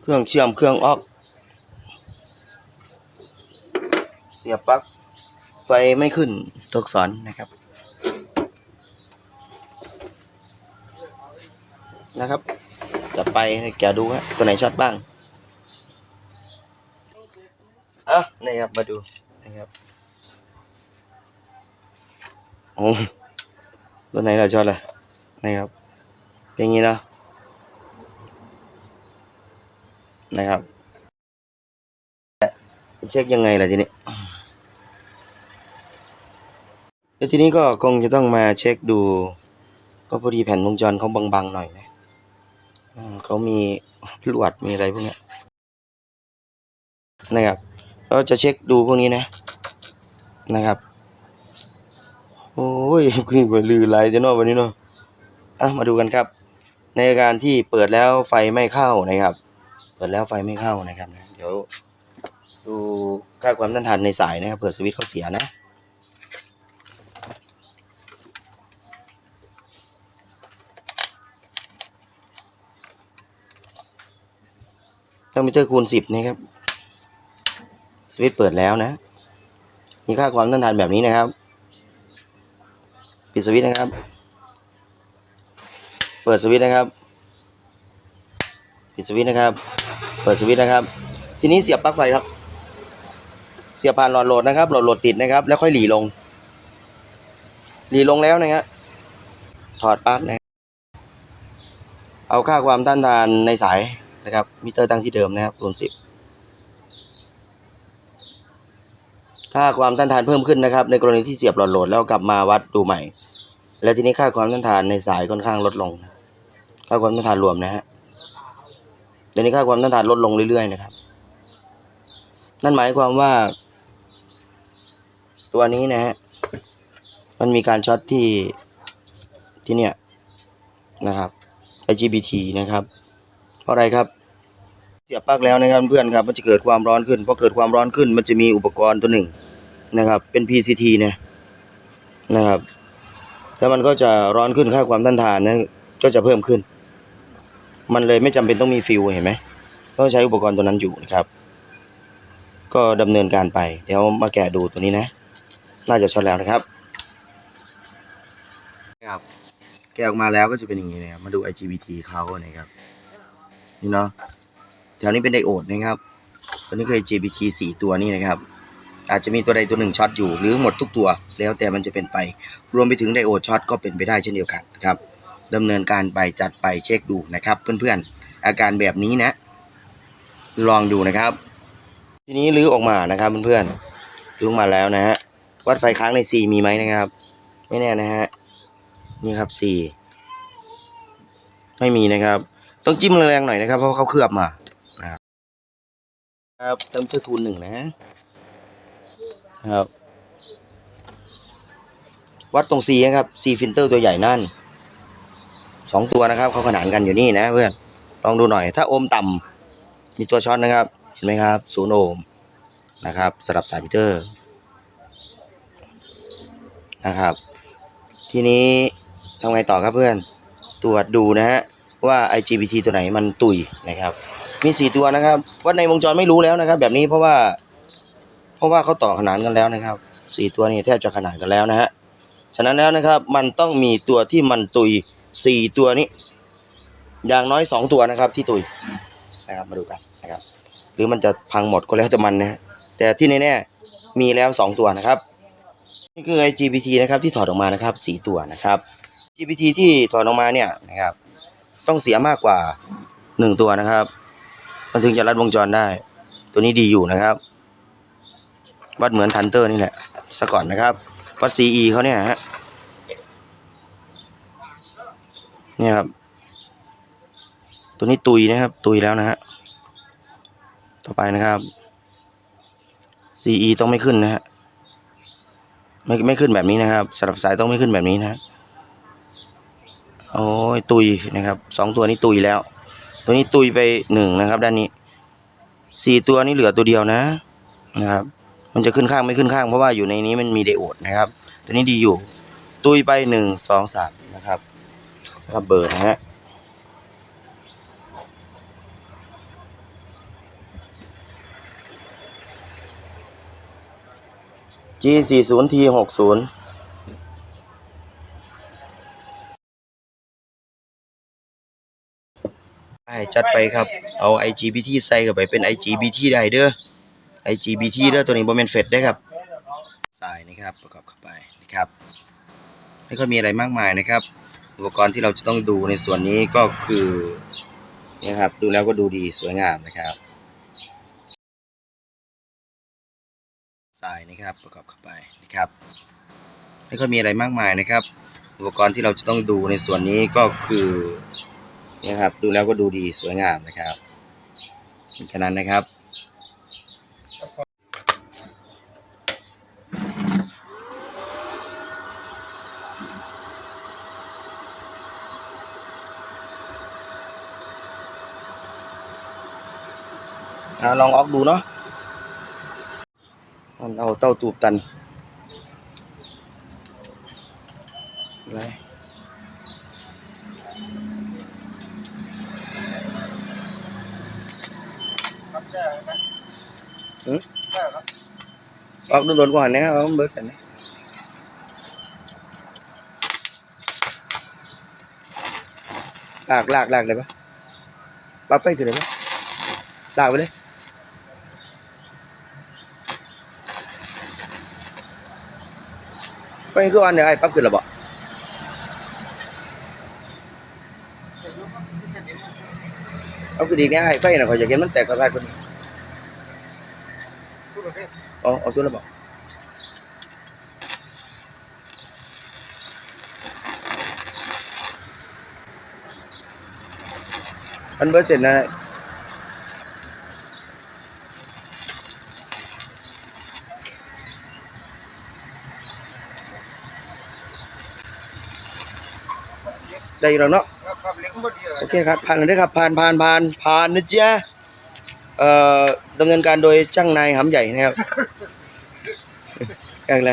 เครื่องเชื่อมเครื่องออก เสียบปลั๊กไฟไม่ขึ้นตัวอักษรนะครับ นะครับจัดไปแกดูฮะตัวไหนช็อตบ้างอะนี่ครับมาดูนะครับโอ้ตัวไหนเราช็อตล่ะนะครับเป็นย่างนี้นะ นะครับเช็คยังไงล่ะทีนี้แล้วทีนี้ก็คงจะต้องมาเช็คดู ก็พอดีแผ่นวงจรเขาบางๆหน่อยนะเขามีลวดมีอะไรพวกนี้นะครับก็จะเช็คดูพวกนี้นะนะครับ โอ้ยขึ้นไปลือไหลจะนอกวันนี้เนาะอะมาดูกันครับ ในการที่เปิดแล้วไฟไม่เข้านะครับ ปิดแล้วไฟไม่เข้านะครับนะเดี๋ยวดูค่าความต้านทานในสายนะครับเผื่อสวิตช์เขาเสียนะคอมพิวเตอร์คูณสิบนะครับ สวิตช์เปิดแล้วนะ มีค่าความต้านทานแบบนี้นะครับ ปิดสวิตช์นะครับ เปิดสวิตช์นะครับ ปิดสวิตช์นะครับ เปิดสวิตช์นะครับ ทีนี้เสียบปลั๊กไฟครับ เสียบผ่านหลอดโหลดนะครับ หลอดโหลดติดนะครับ แล้วค่อยหลีลง หลีลงแล้วนะฮะถอดปลั๊กนะเอาค่าความต้านทานในสายนะครับ มิเตอร์ตั้งที่เดิมนะครับคูณสิบค่าความต้านทานเพิ่มขึ้นนะครับ ในกรณีที่เสียบหลอดโหลดแล้วกลับมาวัดดูใหม่ แล้วทีนี้ค่าความต้านทานในสายค่อนข้างลดลง ค่าความต้านทานรวมนะฮะ เดี๋ยวนี้ค่าความต้านทานลดลงเรื่อยๆนะครับ นั่นหมายความว่า ตัวนี้นะฮะมันมีการช็อตที่ที่เนี่ยนะครับ IGBT นะครับ เพราะอะไรครับ เสียบปลั๊กแล้วนะครับเพื่อนครับ มันจะเกิดความร้อนขึ้นพอเกิดความร้อนขึ้น มันจะมีอุปกรณ์ตัวหนึ่งนะครับ เป็น PCT นะนะครับ แล้วมันก็จะร้อนขึ้นค่าความต้านทานนะก็จะเพิ่มขึ้น มันเลยไม่จำเป็นต้องมีฟิวเห็นไหมต้องใช้อุปกรณ์ตัวนั้นอยู่นะครับ ก็ดำเนินการไป เดี๋ยวมาแกะดูตัวนี้นะ น่าจะช็อตแล้วนะครับครับแกะออกมาแล้วก็จะเป็นอย่างนี้นะครับมาดู IGBT เขานะครับนี่เนาะแถวนี้เป็นไดโอดนะครับตัวนี้คือ JBT 4ตัวนี่นะครับ อาจจะมีตัวใดตัวหนึ่งช็อตอยู่หรือหมดทุกตัว แล้วแต่มันจะเป็นไป รวมไปถึงไดโอดช็อตก็เป็นไปได้เช่นเดียวกันครับ ดำเนินการไปจัดไปเช็คดูนะครับ เพื่อนๆ อาการแบบนี้นะ ลองดูนะครับ ทีนี้ลื้อออกมานะครับเพื่อนๆลื้อออกมาแล้วนะฮะวัดไฟค้างใน C มีไหมนะครับ ไม่แน่นะฮะนี่ครับ C ไม่มีนะครับ ต้องจิ้มแรงๆหน่อยนะครับ เพราะเขาเคลือบมาครับเติมเชือคูณหนึ่งนะครับ วัดตรง C นะครับ C ฟิลเตอร์ตัวใหญ่นั่น สองตัวนะครับเขาขนานกันอยู่นี่นะเพื่อนลองดูหน่อย ถ้าโอห์มต่ำมีตัวช็อตนะครับเห็นไหมครับศูนย์โอห์มนะครับสำหรับสายมิเตอร์นะครับ ทีนี้ทำไงต่อครับเพื่อน ตรวจดูนะฮะว่า IGBT ตัวไหนมันตุยนะครับมีสี่ตัวนะครับวัดในวงจรไม่รู้แล้วนะครับ แบบนี้เพราะว่า เพราะว่าเขาต่อขนานกันแล้วนะครับสี่ตัวนี้แทบจะขนานกันแล้วนะฮะฉะนั้นแล้วนะครับมันต้องมีตัวที่มันตุย สี่ตัวนี้ อย่างน้อยสองตัวนะครับ ที่ตุยนะครับมาดูกันนะครับ หรือมันจะพังหมดก็แล้วแต่มันนะแต่ที่แน่ๆมีแล้วสองตัวนะครับนี่คือ IGBT นะครับที่ถอดออกมานะครับสี่ตัวนะครับ GPT ที่ถอดออกมาเนี่ยนะครับ ต้องเสียมากกว่าหนึ่งตัวนะครับ มันถึงจะรัดวงจรได้ ตัวนี้ดีอยู่นะครับ วัดเหมือนทันเตอร์นี่แหละสก่อนนะครับ วัด CE เขาเนี่ยฮะ เนี่ยครับ ตัวนี้ตุยนะครับ ตุยแล้วนะฮะ ต่อไปนะครับ CE ต้องไม่ขึ้นนะฮะ ไม่ไม่ขึ้นแบบนี้นะครับสลับสายต้องไม่ขึ้นแบบนี้นะโอ้ยตุยนะครับสองตัวนี้ตุยแล้ว ตัวนี้ตุยไปหนึ่งนะครับ ด้านนี้สี่ตัวนี้เหลือตัวเดียวนะนะครับ มันจะขึ้นข้างไม่ขึ้นข้างเพราะว่าอยู่ในนี้มันมีไดโอดนะครับ ตัวนี้ดีอยู่ ตุยไปหนึ่งสองสามนะครับ ระเบิดนะฮะจีสี่ศูนย์ทีหกศูนย์ใช่จัดไปครับ เอา IGBT ใส่กับไปเป็น IGBT ได้เด้อ IGBT เด้อตัวนี้บอมเมนเฟดได้ครับใส่นะครับประกอบเข้าไปนะครับไม่ค่อยมีอะไรมากมายนะครับ อุปกรณ์ที่เราจะต้องดูในส่วนนี้ก็คือนี่ครับดูแล้วก็ดูดีสวยงามนะครับสายนะครับประกอบเข้าไปนะครับไม่ค่อยมีอะไรมากมายนะครับ อุปกรณ์ที่เราจะต้องดูในส่วนนี้ก็คือนี่ครับดูแล้วก็ดูดีสวยงามนะครับมีแค่นั้นนะครับาลองออกดูเนาะมันเอาเต้าตูบตันอะไรหืมออกดูโดนก่อนนะครับเอาเบิร์กสันนะลากลากลากเลยปะปั๊บไฟขึ้นเลยปะลากไปเลย ไปคืออันเดียวไอ้ปั๊บขึ้นแล้วบ่เอาคือดีเนี่ยไอ้ไฟน่ะเขาอยากเห็นมันแตกกระพายคนอ๋อเอาสุดแล้วบ่มันเบอร์เสร็จนะ ได้อยู่แล้วเนาะครับเล็กบ่ดีเลยโอเคครับผ่านเลยครับผ่านผ่านผ่านผ่านนะจ๊ะเอ่อดำเนินการโดยช่างนายหำใหญ่นะครับอย่างไร